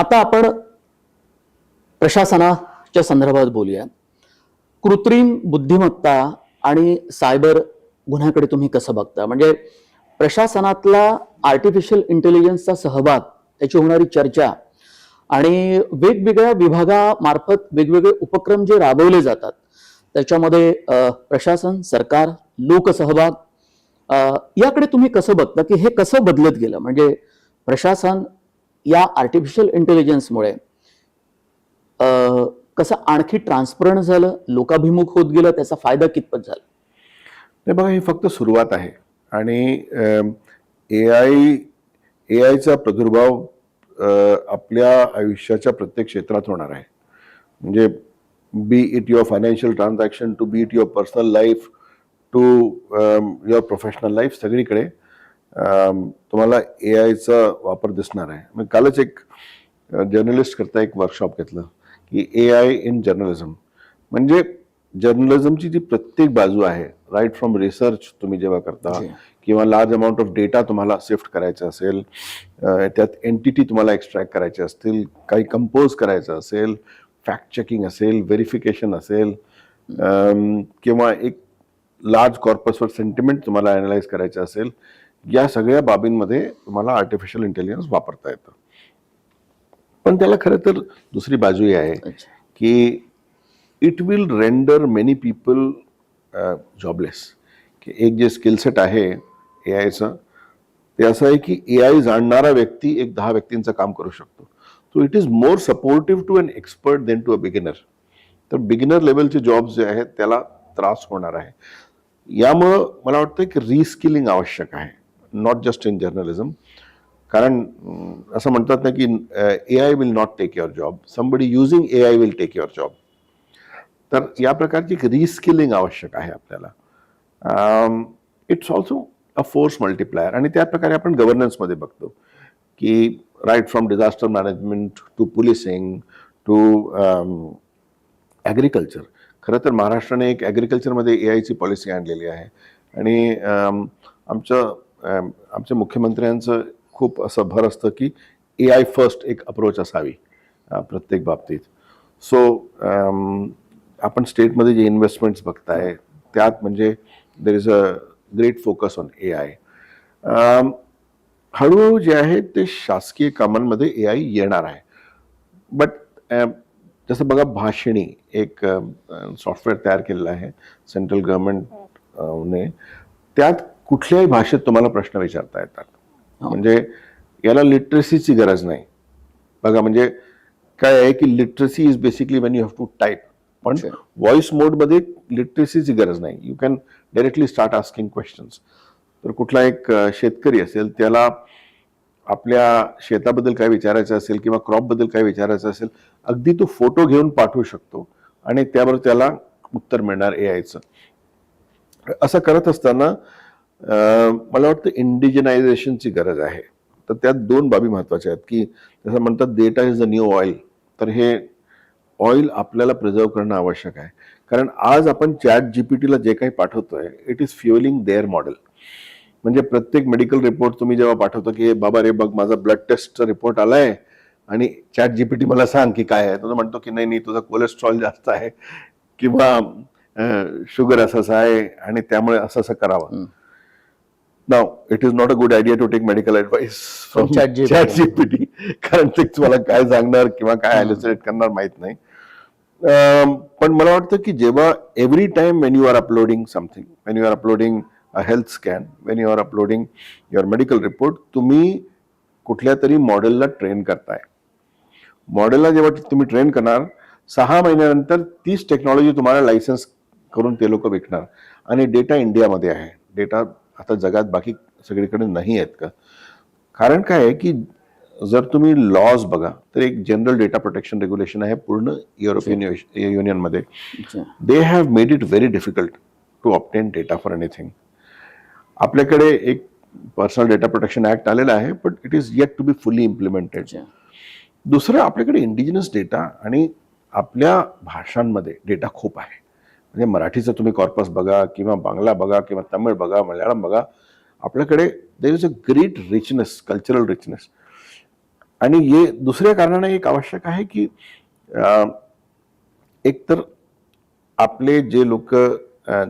आता आपण प्रशासनाच्या संदर्भात बोलूया कृत्रिम बुद्धिमत्ता आणि सायबर गुन्ह्याकडे तुम्ही कसं बघता? म्हणजे प्रशासनातला आर्टिफिशियल इंटेलिजन्सचा सहभाग त्याची होणारी चर्चा आणि वेगवेगळ्या विभागामार्फत वेगवेगळे उपक्रम जे राबवले जातात त्याच्यामध्ये प्रशासन सरकार लोकसहभाग याकडे तुम्ही कसं बघता की हे कसं बदलत गेलं? म्हणजे प्रशासन या आर्टिफिशियल इंटेलिजन्समुळे कसं आणखी ट्रान्सपरंट झालं लोकाभिमुख होत गेलं त्याचा फायदा कितपत झाला? नाही बघा ही फक्त सुरुवात आहे. आणि ए आय ए आयचा प्रादुर्भाव आपल्या आयुष्याच्या प्रत्येक क्षेत्रात होणार आहे. म्हणजे be it your financial transaction to be it your personal life to your professional life सगळीकडे तुम्हाला ए आयचा वापर दिसणार आहे मी कालच एक जर्नलिस्ट करता एक वर्कशॉप घेतलं की ए आय इन जर्नलिझम म्हणजे जर्नलिझमची जी प्रत्येक बाजू आहे राईट फ्रॉम रिसर्च तुम्ही जेव्हा करता. किंवा लार्ज अमाऊंट ऑफ डेटा तुम्हाला शिफ्ट करायचा असेल त्यात एंटिटी तुम्हाला एक्स्ट्रॅक्ट करायचे असतील काही कंपोज करायचं असेल फॅक्ट चेकिंग असेल व्हेरिफिकेशन असेल किंवा एक लार्ज कॉर्पसवर सेंटिमेंट तुम्हाला अनालाइज करायचं असेल या सगळ्या बाबींमध्ये तुम्हाला आर्टिफिशियल इंटेलिजन्स वापरता येतं. पण त्याला खरं तर दुसरी बाजूही आहे अच्छा. की it will render many people jobless की एक जे स्किल सेट आहे ए आयचं ते असं आहे की ए आय जाणणारा व्यक्ती एक दहा व्यक्तींचं काम करू शकतो. So it is more supportive to an expert than to a beginner तर बिगिनर लेवलचे जॉब्स जे आहेत त्याला त्रास होणार आहे. यामुळं मला वाटतं की रिस्किलिंग आवश्यक आहे. नॉट जस्ट इन जर्नलिझम कारण असं म्हणतात ना की A I will not take your job somebody using A I will take your job तर या प्रकारची एक रिस्किलिंग आवश्यक आहे आपल्याला. It's also a force multiplier आणि त्या प्रकारे आपण गव्हर्नन्समध्ये बघतो की right from disaster management to policing to agriculture खरं तर महाराष्ट्राने एक ॲग्रिकल्चरमध्ये ए आयची पॉलिसी आणलेली आहे. आणि आमचं आमच्या मुख्यमंत्र्यांचं खूप असं भर असतं की ए आय फर्स्ट एक अप्रोच असावी प्रत्येक बाबतीत. सो आपण स्टेटमध्ये जे इन्व्हेस्टमेंट्स बघताय त्यात म्हणजे there is a great focus on A I हळूहळू जे आहे ते शासकीय कामांमध्ये ए आय येणार आहे. बट जसं बघा भाषिणी एक सॉफ्टवेअर तयार केलेलं आहे सेंट्रल गव्हर्नमेंट ने. त्यात कुठल्याही भाषेत तुम्हाला प्रश्न विचारता येतात. म्हणजे याला लिटरसीची गरज नाही. बघा म्हणजे काय आहे की literacy is basically when you have to type पण. व्हॉइस मोडमध्ये लिटरसीची गरज नाही. You can directly start asking questions तर कुठला एक शेतकरी असेल त्याला आपल्या शेताबद्दल काय विचारायचं असेल किंवा क्रॉपबद्दल काय विचारायचं असेल अगदी तो फोटो घेऊन पाठवू शकतो आणि त्याबरोबर त्याला उत्तर मिळणार ए आयचं असं करत असताना मला वाटतं इंडिजनायझेशनची गरज आहे. तर त्यात दोन बाबी महत्त्वाच्या आहेत की जसं म्हणतात data is the new oil तर हे ऑइल आपल्याला प्रिझर्व करणं आवश्यक आहे. कारण आज आपण चॅट जीपीटीला जे काही पाठवतोय it is fueling their model म्हणजे प्रत्येक मेडिकल रिपोर्ट तुम्ही जेव्हा पाठवतो की बाबा रे बघ माझा ब्लड टेस्टचा रिपोर्ट आलाय आणि चॅट जीपीटी मला सांग की काय आहे. तो म्हणतो की नाही नाही तुझा कोलेस्ट्रॉल जास्त आहे किंवा शुगर असं असं आहे आणि त्यामुळे असं असं करावं. Now it is not a good idea to take medical advice from From ChatGPT. Chat GPT कारण ते तुम्हाला काय सांगणार किंवा काय हॅल्युसिनेट करणार माहीत नाही. अं, पण मला वाटतं की जेव्हा every time when you are uploading something when you are uploading a health scan when you are uploading your medical report तुम्ही कुठल्या तरी मॉडेलला ट्रेन करताय. मॉडेलला जेव्हा तुम्ही ट्रेन करणार सहा महिन्यानंतर तीच टेक्नॉलॉजी तुम्हाला लायसन्स करून ते लोक विकणार. आणि डेटा इंडियामध्ये आहे. डेटा आता जगात बाकी सगळीकडे नाही आहेत का? कारण काय आहे की जर तुम्ही लॉज बघा तर एक जनरल डेटा प्रोटेक्शन रेग्युलेशन आहे पूर्ण युरोपियन युनियनमध्ये. They have made it very difficult to obtain data for anything आपल्याकडे एक पर्सनल डेटा प्रोटेक्शन ऍक्ट आलेला आहे but it is yet to be fully implemented. दुसरं आपल्याकडे इंडिजिनस डेटा आणि आपल्या भाषांमध्ये डेटा खूप आहे. म्हणजे मराठीचं तुम्ही कॉर्पस बघा किंवा बांगला बघा किंवा तमिळ बघा मल्याळम बघा आपल्याकडे there is a great richness cultural richness आणि हे दुसऱ्या कारणाने एक आवश्यक आहे की अं, एकतर आपले जे लोक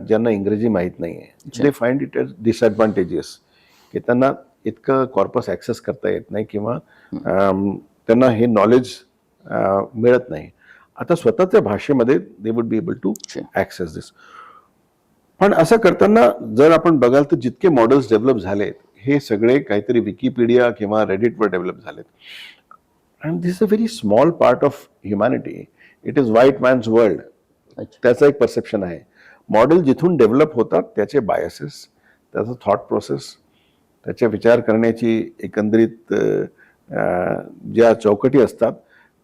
ज्यांना इंग्रजी माहीत नाही आहे they find it as disadvantages की त्यांना इतकं कॉर्पस ॲक्सेस करता येत नाही किंवा त्यांना हे नॉलेज मिळत नाही. आता स्वतःच्या भाषेमध्ये they would be able to. Access this पण असं करताना जर आपण बघाल तर जितके मॉडेल्स डेव्हलप झालेत हे सगळे काहीतरी विकिपीडिया किंवा रेडिटवर डेव्हलप झालेत. And this a very small part of humanity it is white man's world त्याचं एक परसेप्शन आहे. मॉडेल जिथून डेव्हलप होतात त्याचे बायसेस त्याचं थॉट प्रोसेस त्याच्या विचार करण्याची एकंदरीत ज्या चौकटी असतात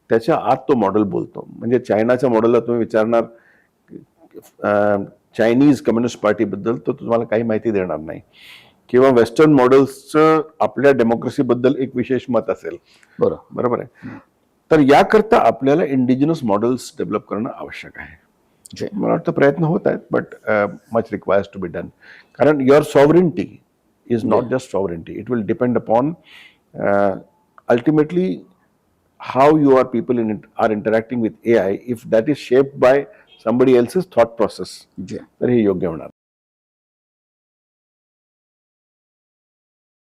त्याच्या आत तो मॉडेल बोलतो. म्हणजे चायनाच्या मॉडेलला तुम्ही विचारणार चायनीज कम्युनिस्ट पार्टीबद्दल तर तुम्हाला काही माहिती देणार नाही. किंवा वेस्टर्न मॉडेल्सचं आपल्या डेमोक्रेसीबद्दल एक विशेष मत असेल. बरोबर बरोबर आहे. तर याकरता आपल्याला इंडिजिनस मॉडेल्स डेव्हलप करणं आवश्यक आहे. जे मला वाटतं प्रयत्न होत आहेत but much requires to be done कारण your sovereignty is not just sovereignty it will depend upon ultimately how you are people in are interacting with A I if that is shaped by somebody else's thought process जे तर हे योग्य होणार